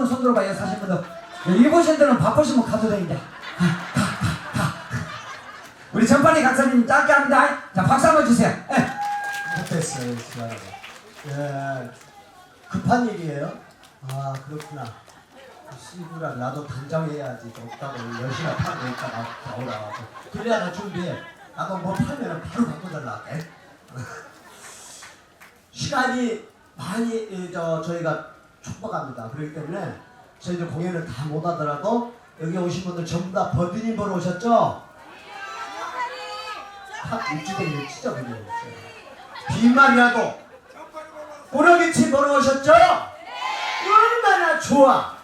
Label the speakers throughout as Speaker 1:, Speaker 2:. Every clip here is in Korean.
Speaker 1: 분 손 들어봐요 사신 분들 일본 분들은 바쁘시면 가도 됩니다 가, 가, 가, 가. 우리 전판이 강사님 짧게 합니다 자 박수 한번 주세요 예.
Speaker 2: 못했어요, 지금. 예, 급한 일이에요? 아, 그렇구나. 씨부라 나도 단장해야지. 없다고 열심히 파고 있다가 나오라고. 그래야 나 준비해. 나도 뭐 팔면 바로 바꿔달라. 에? 시간이 많이 이, 저 저희가 촉박합니다. 그렇기 때문에 저희들 공연을 다 못하더라도 여기 오신 분들 전부 다 버드님 보러 오셨죠? 탁 일주일에 진짜 오셨어요. 빈말이라도 꼬라기치 보러 오셨죠? 얼마나 좋아!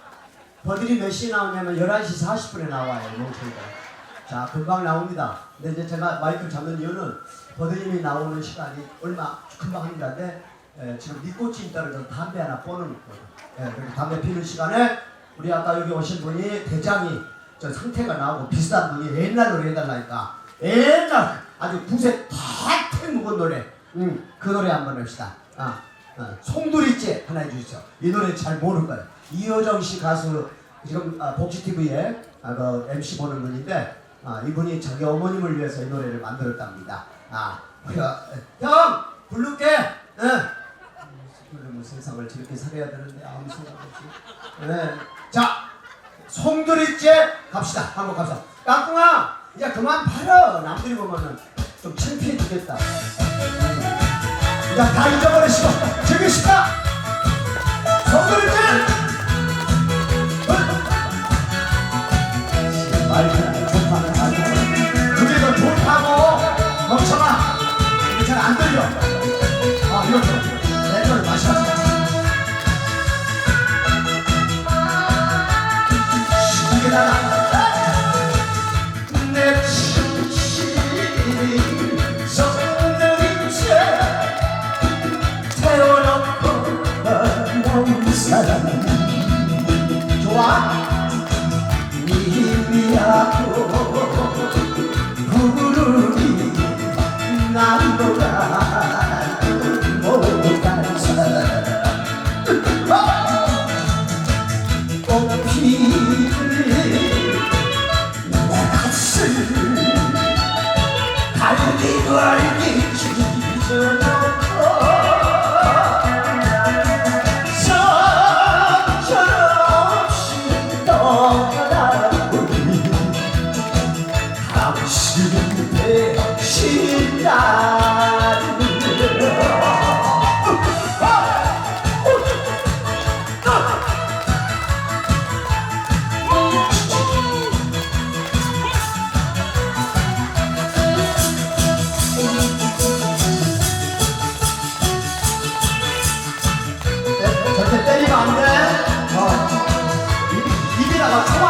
Speaker 2: 버들이 몇 시에 나오냐면 11시 40분에 나와요, 몽초이가. 자, 금방 나옵니다. 근데 이제 제가 마이크를 잡는 이유는 버들님이 나오는 시간이 얼마 금방 합니다. 근데 에, 지금 니코틴 떨어져 담배 하나 거예요. 예, 담배 피는 시간에 우리 아까 여기 오신 분이 대장이 저 상태가 나오고 비슷한 분이 옛날 노래 해달라니까 옛날 아주 구색 탁탁 묵은 노래. 음, 그 노래 한번 합시다. 아, 아, 송두리째 하나 해주시죠. 이 노래 잘 모르는 거예요. 이효정 씨 가수 지금 아, 복지TV에 아, 그 MC 보는 분인데 아, 이분이 자기 어머님을 위해서 이 노래를 만들었답니다. 아, 우리가 형 부를게. 응. 세상을 저렇게 살아야 되는데 아무 생각 없이. 네. 자 송두리째 갑시다. 한번 갑시다. 깡꿍아 이제 그만 팔어 남들이 보면은 좀 창피해 주겠다. 이제 다 잊어버리시고 즐기시다. 송두리째 좋아 미 입,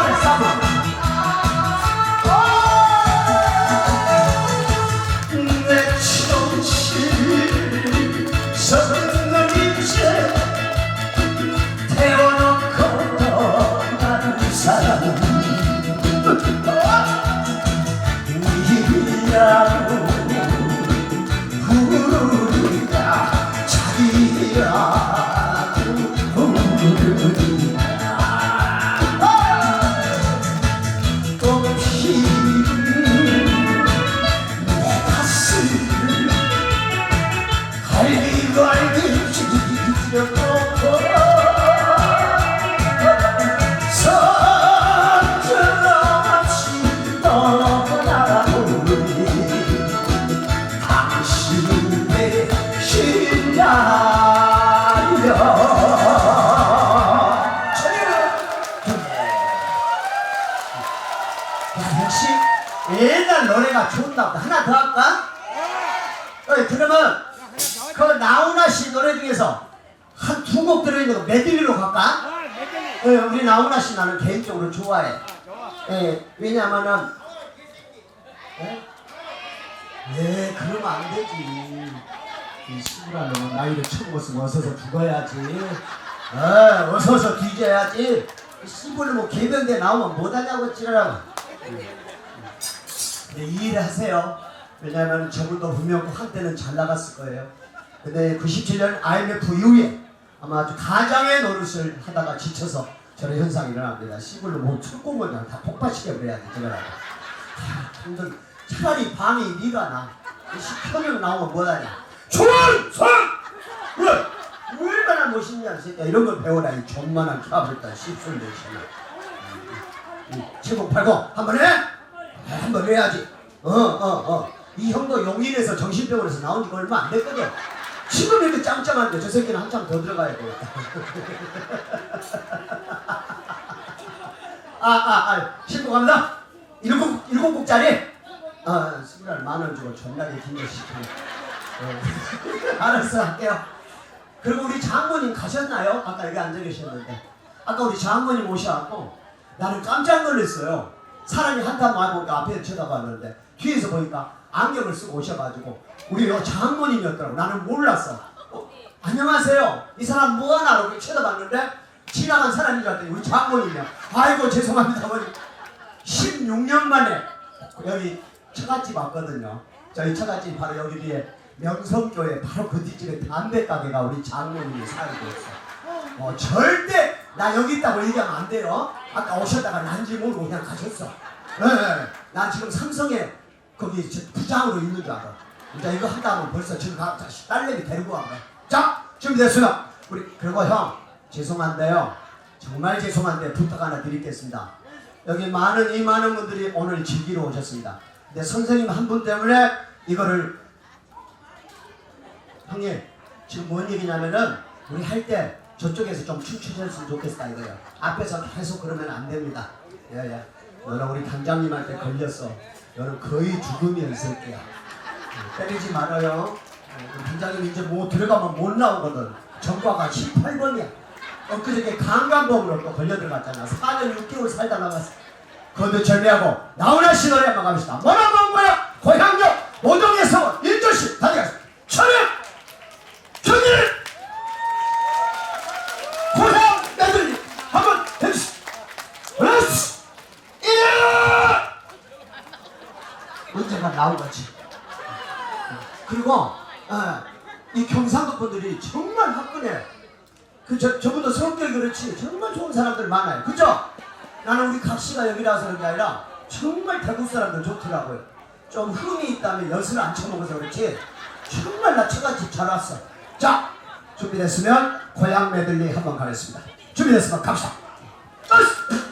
Speaker 2: 더 할까? 어, 그러면 그 나훈아 씨 노래 중에서 한 두 곡 들어있는 거 메들리로 갈까? 예, 우리 나훈아 씨 나는 개인적으로 좋아해. 예, 왜냐면은 예? 예, 그러면 안 되지. 이 시부라 너 나이를 처음 먹었으면 어서서 죽어야지. 어, 어서서 뒤져야지. 시부를 뭐 개병대 나오면 못하냐고 찌르라고. 네, 이해를 하세요. 왜냐하면 저분도 분명 한때는 잘 나갔을 거예요. 근데 97년 IMF 이후에 아마 아주 가장의 노릇을 하다가 지쳐서 저런 현상이 일어납니다. 시골로 뭐 그냥 다 폭파시켜 버려야 돼 저거라. 힘들. 차라리 방이 네가 나. 10평형 나오면 뭐하냐? 충성! 그래! 얼마나 멋있냐 이 새끼야 이런 걸 배워라 이 존만한 캬불다 씹술 대신에 제목 팔고 한번 해? 한 번 해야지 어 어 어 이 형도 용인에서 정신병원에서 나온 지가 얼마 안 됐거든. 지금 이렇게 짱짱한데 저 새끼는 한참 더 들어가야 되겠다 아아 아 신고 갑니다. 일곱 일곱 곡짜리? 아 스물한 만원 주고 존나게 긴거 시키네 어. 알았어 할게요. 그리고 우리 장모님 가셨나요? 아까 여기 앉아 계셨는데. 아까 우리 장모님 오셔갖고 나는 깜짝 놀랐어요. 사람이 한탄 많이 보니까 앞에 쳐다봤는데 뒤에서 보니까 안경을 쓰고 오셔가지고 우리 요 장모님이었더라고 나는 몰랐어 어, 안녕하세요 이 사람 뭐하나 이렇게 쳐다봤는데 지나간 사람인 줄 알았더니 우리 장모님이야 아이고 죄송합니다 어머니 16년 만에 여기 처갓집 왔거든요. 저희 처갓집 바로 여기 뒤에 명성교회 바로 그 뒷집에 담배 가게가 우리 장모님이 살고 있어. 어 절대 나 여기 있다고 얘기하면 안 돼요. 아까 오셨다가 난지 모르고 그냥 가셨어. 예, 예. 난 지금 삼성에 거기 저 부장으로 있는 줄 알아. 이제 이거 한다 하면 벌써 지금 가, 자, 딸내미 데리고 와. 자 준비됐습니다. 우리 그리고 형 죄송한데요. 정말 죄송한데 부탁 하나 드리겠습니다. 여기 많은 이 많은 분들이 오늘 즐기러 오셨습니다. 근데 선생님 한 분 때문에 이거를 형님 지금 뭔 얘기냐면은 우리 할 때 저쪽에서 좀 춤추셨으면 좋겠다 이거예요. 앞에서 계속 그러면 안 됩니다. 예예. 너는 우리 단장님한테 걸렸어. 너는 거의 죽음이야 이 새끼야. 때리지 말아요. 어, 단장님 이제 뭐 들어가면 못 나오거든. 전과가 18번이야. 엊그저께 강간범으로 또 걸려 들어갔잖아. 4년 6개월 살다 나갔어. 그것도 절미하고 나훈아 씨 노래 한번 가봅시다. 뭐라 본 거야? 고향역 오동에서 1조씩 다녀갔습니다. 촬영! 경일! 고향 메들리 한번 해주시죠. 그렇지! 이야! 언젠가 나오겠지. 그리고 어, 이 경상도 분들이 정말 화끈해. 그 저, 저분도 성격이 그렇지 정말 좋은 사람들 많아요 그죠? 나는 우리 각시가 여기라서 그런 게 아니라 정말 대구 사람들 좋더라고요 좀 흠이 있다면 엿을 안 쳐먹어서 그렇지 정말 나 처갓집 잘 왔어 자 준비됐으면 고향 메들리 한번 가겠습니다 준비됐으면 갑시다 으쌰!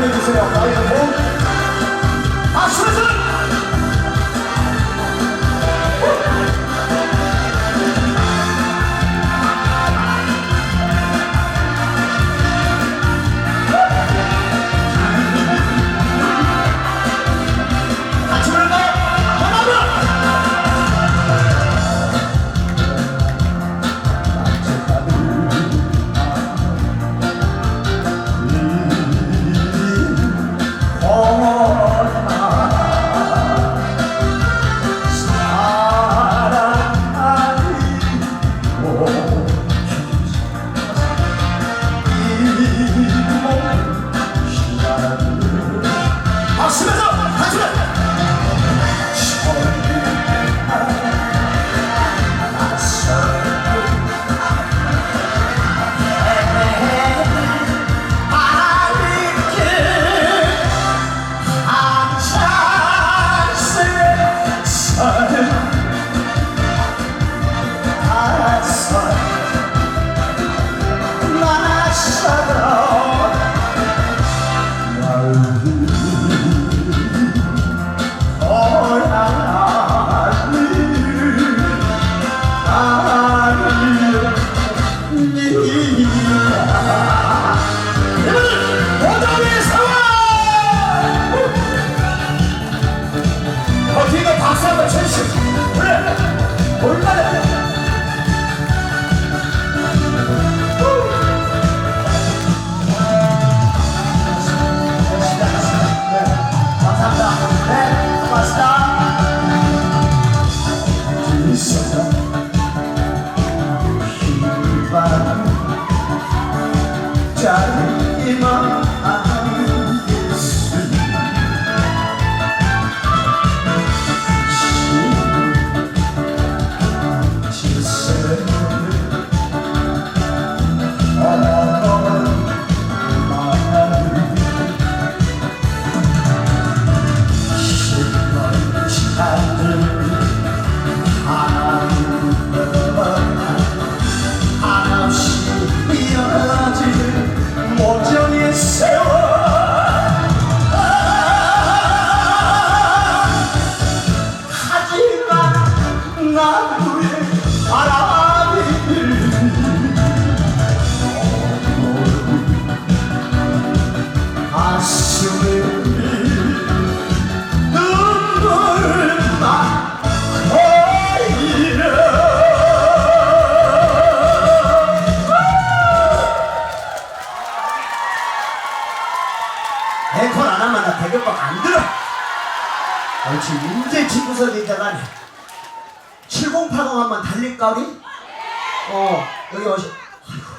Speaker 2: 마이크 호흡. 박수를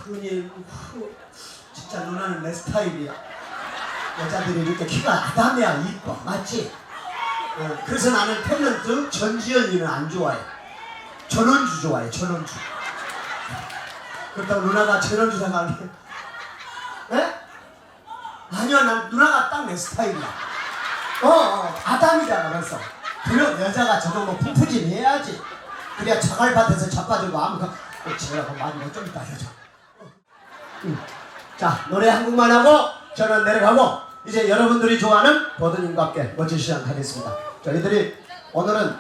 Speaker 2: 누님, 후, 진짜 누나는 내 스타일이야. 여자들이 이렇게 키가 아담해야 이뻐, 맞지? 어, 그래서 나는 탤런트 전지현이는 안 좋아해. 전원주 좋아해, 전원주. 그렇다고 누나가 전원주 생각하니. 에? 아니야, 난 누나가 딱 내 스타일이야. 어, 어, 아담이잖아, 벌써. 그럼 여자가 저 정도 푸푸진 해야지. 그래야 자갈밭에서 자빠지고 아무가, 어, 제가 그 많이 뭐좀 이따 해줘. 자, 노래 한 곡만 하고 저는 내려가고 이제 여러분들이 좋아하는 버드님과 함께 멋진 시간 가겠습니다. 저희들이 오늘은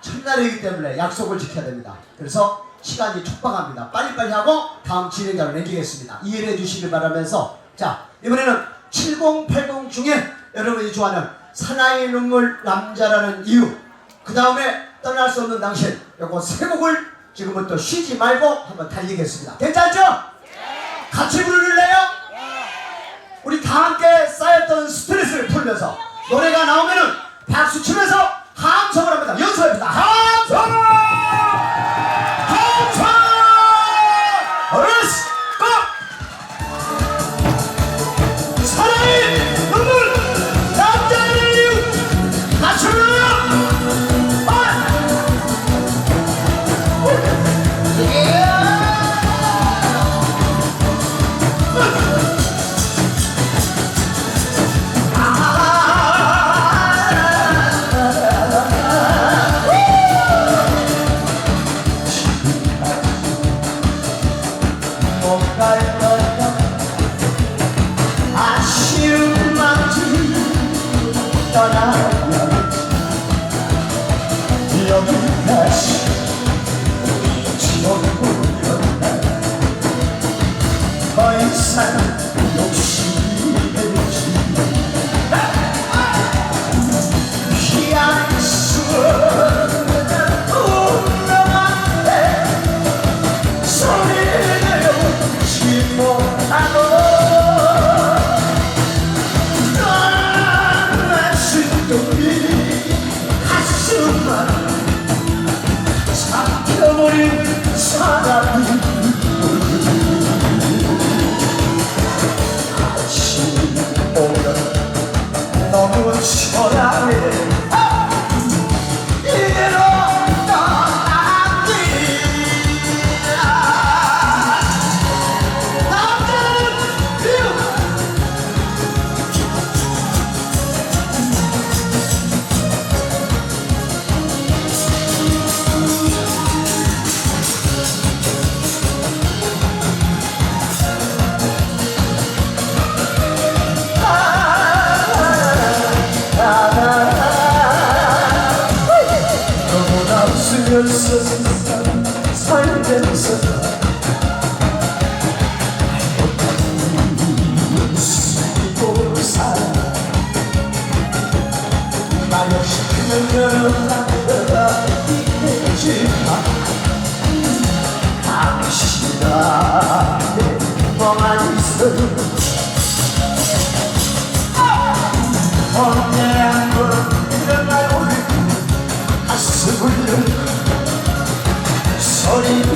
Speaker 2: 첫날이기 때문에 약속을 지켜야 됩니다. 그래서 시간이 촉박합니다. 빨리빨리 하고 다음 진행자를 남기겠습니다. 이해해 주시길 바라면서 자 이번에는 7080 중에 여러분이 좋아하는 사나이 눈물 남자라는 이유 그 다음에 떠날 수 없는 당신 요거 세 곡을 지금부터 쉬지 말고 한번 달리겠습니다. 괜찮죠? 같이 부르실래요? 우리 다 함께 쌓였던 스트레스를 풀면서 노래가 나오면은 박수 치면서 함성을 합니다. 연습합니다. 함성! 사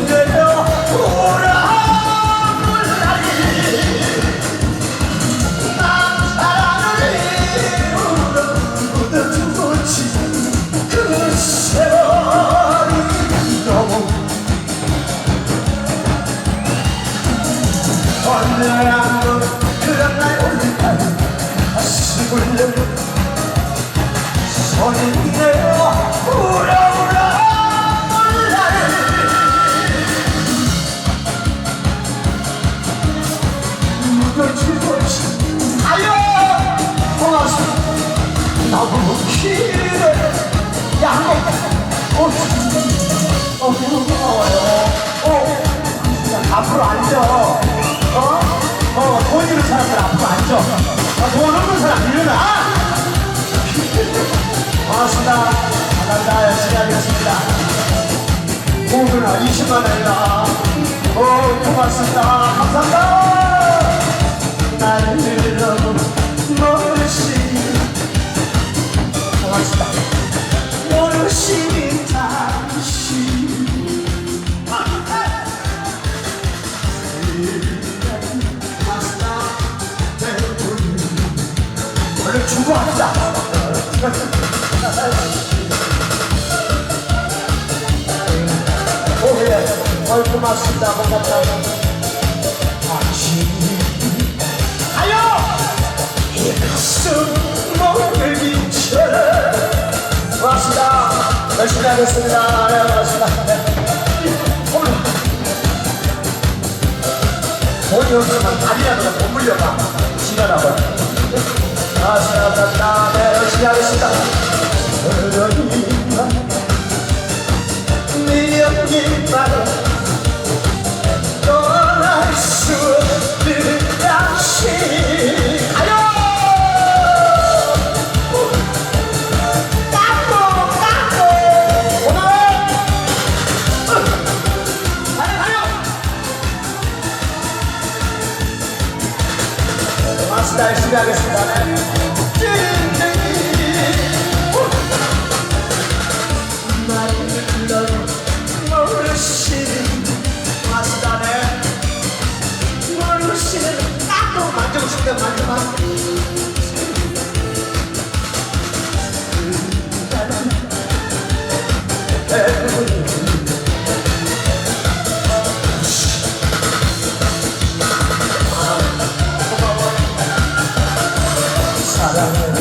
Speaker 2: 내려 난 사랑을 이루어 묻어두고 그 그런 날 오는 날 다시 불러 손이 앞으로 앉아 아, 돈 없는 사람 일어나? 고맙습니다. 감사합니다. 열심히 하겠습니다. 모두나 20만 원이다 오 고맙습니다. 감사합니다. 나를 너무 모르시니 고맙습니다. 모르시 오해 어 고맙습니다 고맙다 당신이 하여 이 가슴 목을 비춰라 고맙습니다 열심히 하겠습니다 네 네. 오늘 없으면 다리라도 못 물려가 시간하고 감사합니다 네 열심히 하겠습니다. 그러니까 미련기만 떠 사랑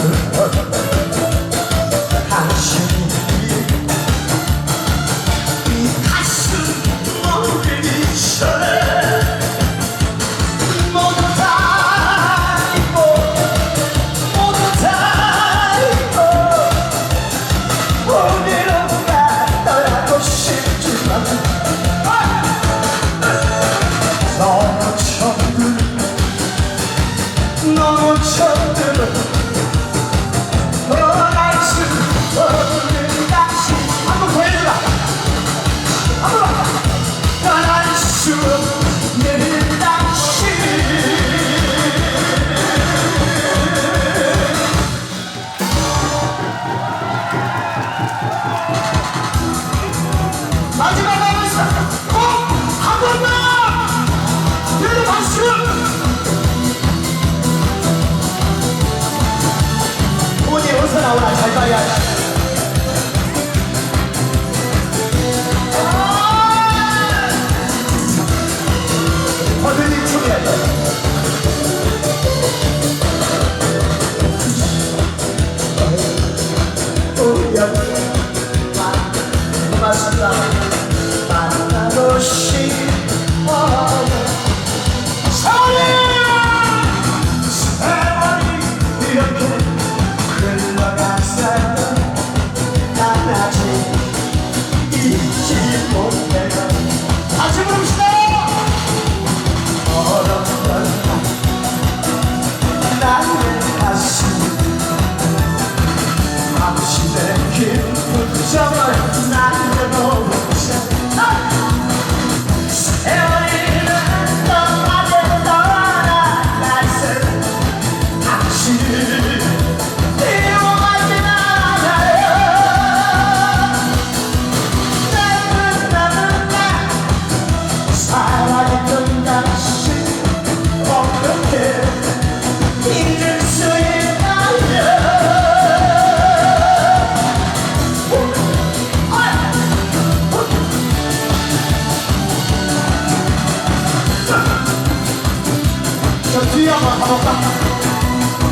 Speaker 2: 한번 가볼까?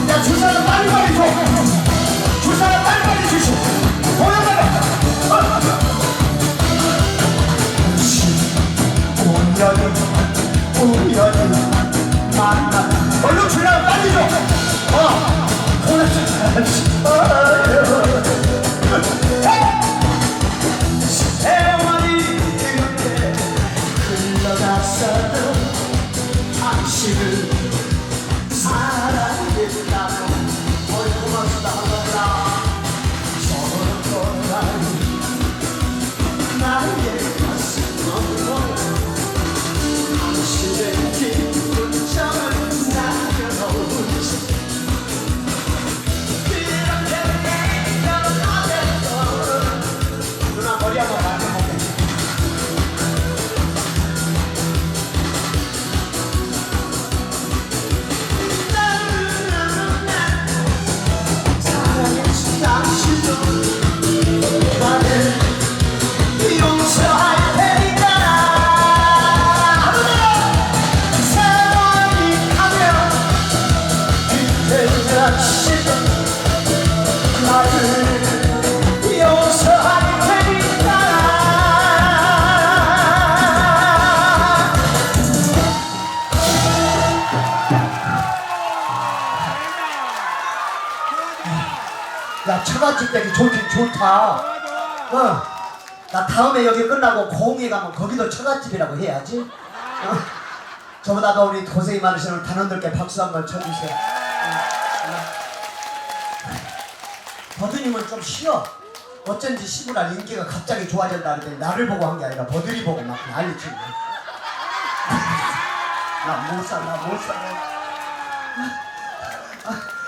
Speaker 2: 야 주사는 빨리빨리 줘. 주사는 빨리빨리 주시 보여달라. 우연히 우연히 만나 얼른 주라고 빨리 줘 어, 흘러갔어도 사랑했다고 어이 고맙습니다 좋긴 좋다 어. 나 다음에 여기 끝나고 공에 가면 거기도 처갓집이라고 해야지 어? 저보다도 우리 고생이 많으신 우리 단원들께 박수 한 번 쳐주세요 버드님은 좀 쉬어 어쩐지 시구날 인기가 갑자기 좋아졌다 그랬더니 나를 보고 한 게 아니라 버들이 보고 막 난리치고 나못 살아 못 살아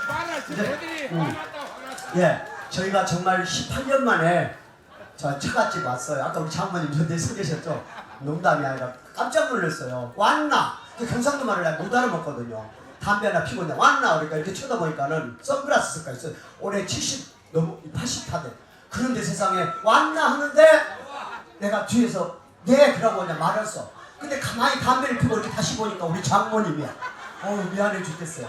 Speaker 3: 화났어. 애들이
Speaker 2: 응.
Speaker 3: 화났다 화났어.
Speaker 2: 예, 저희가 정말 18년 만에 저 처갓집 왔어요. 아까 우리 장모님 저한테 서 계셨죠? 농담이 아니라 깜짝 놀랐어요. 왔나? 그 경상도 말을 못 알아먹거든요. 담배 하나 피고 있는데 왔나? 그러니까 이렇게 쳐다보니까는 선글라스가 있어요. 올해 70, 넘어 80타 돼. 그런데 세상에 왔나 하는데 내가 뒤에서 네 그러고 그냥 말했어. 근데 가만히 담배를 피고 이렇게 다시 보니까 우리 장모님이야. 어우 미안해 죽겠어요.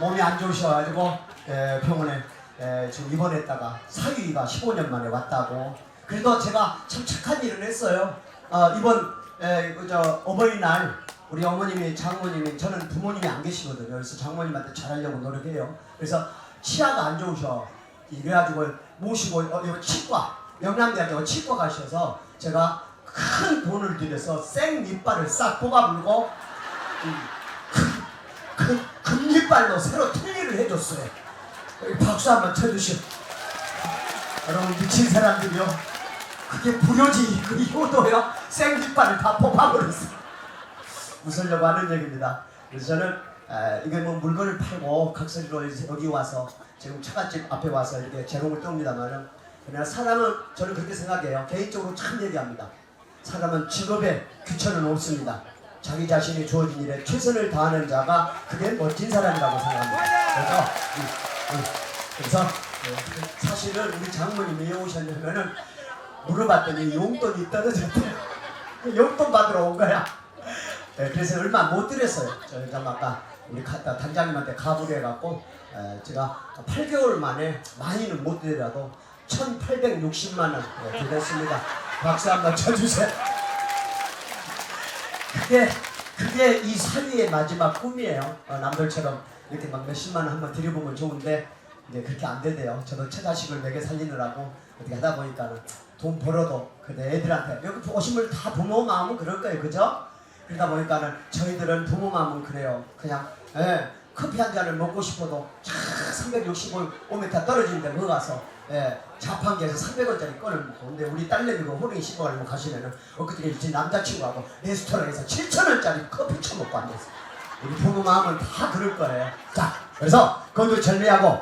Speaker 2: 몸이 안 좋으셔가지고 에, 병원에 에, 지금 입원했다가 사위가 15년 만에 왔다고. 그래도 제가 참 착한 일을 했어요. 어, 이번 에, 그저 어버이날 우리 어머님이 장모님이 저는 부모님이 안 계시거든요. 그래서 장모님한테 잘하려고 노력해요. 그래서 치아가 안 좋으셔. 이래가지고 모시고 어, 여기 치과 영남대학교 치과 가셔서 제가 큰 돈을 들여서 생 이빨을 싹 뽑아불고 음, 큰, 큰 금 이빨로 새로 틀니를 해줬어요. 박수 한번 쳐주시오. 여러분 미친 사람들이요. 그게 불효지 그 효도요. 생 이빨을 다 뽑아버렸어. 웃으려고 하는 얘기입니다. 그래서 저는 에, 이게 뭐 물건을 팔고 각설이로 이제 여기 와서 지금 처갓집 앞에 와서 이렇게 재롱을 떱니다만은 그냥 사람은 저는 그렇게 생각해요. 개인적으로 참 얘기합니다. 사람은 직업에 귀천은 없습니다. 자기 자신이 주어진 일에 최선을 다하는 자가 그게 멋진 사람이라고 생각합니다. 그래서 그래서 어, 사실은 우리 장모님이 왜 오셨냐면은 물어봤더니 용돈이 떨어졌대. 그 용돈 받으러 온 거야. 네, 그래서 얼마 못 드렸어요. 저희가 아까 우리 단장님한테 가부를 해갖고 에, 제가 8개월 만에 많이는 못 드려도 1,860만 원 네, 드렸습니다. 박수 한번 쳐주세요. 그게 그게 이 사위의 마지막 꿈이에요. 어, 남들처럼 이렇게 막 몇십만 원 한번 드려보면 좋은데 이제 그렇게 안 되대요. 저도 처자식을 먹여 살리느라고 어떻게 하다 보니까는 돈 벌어도 근데 애들한테 여기 오신 분 다 부모 마음은 그럴 거예요, 그죠? 그러다 보니까는 저희들은 부모 마음은 그래요. 그냥 예, 커피 한 잔을 먹고 싶어도 쫙 365m 떨어지는데 거 가서 예, 자판기에서 300원짜리 꺼내 먹고 근데 우리 딸내미가 호랭이 씹어가지고 가시면은 엊그저께 제 남자친구하고 레스토랑에서 7천원짜리 커피 처먹고 앉았어 우리 부모 마음은 다 그럴 거예요 자 그래서 그것도 전례하고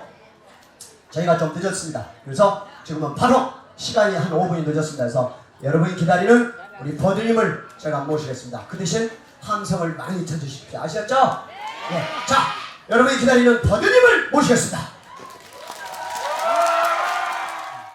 Speaker 2: 저희가 좀 늦었습니다 그래서 지금은 바로 시간이 한 5분이 늦었습니다 그래서 여러분이 기다리는 우리 버드님을 제가 모시겠습니다 그 대신 함성을 많이 쳐주십시오 아셨죠? 예. 자, 여러분이 기다리는 버드님을 모시겠습니다.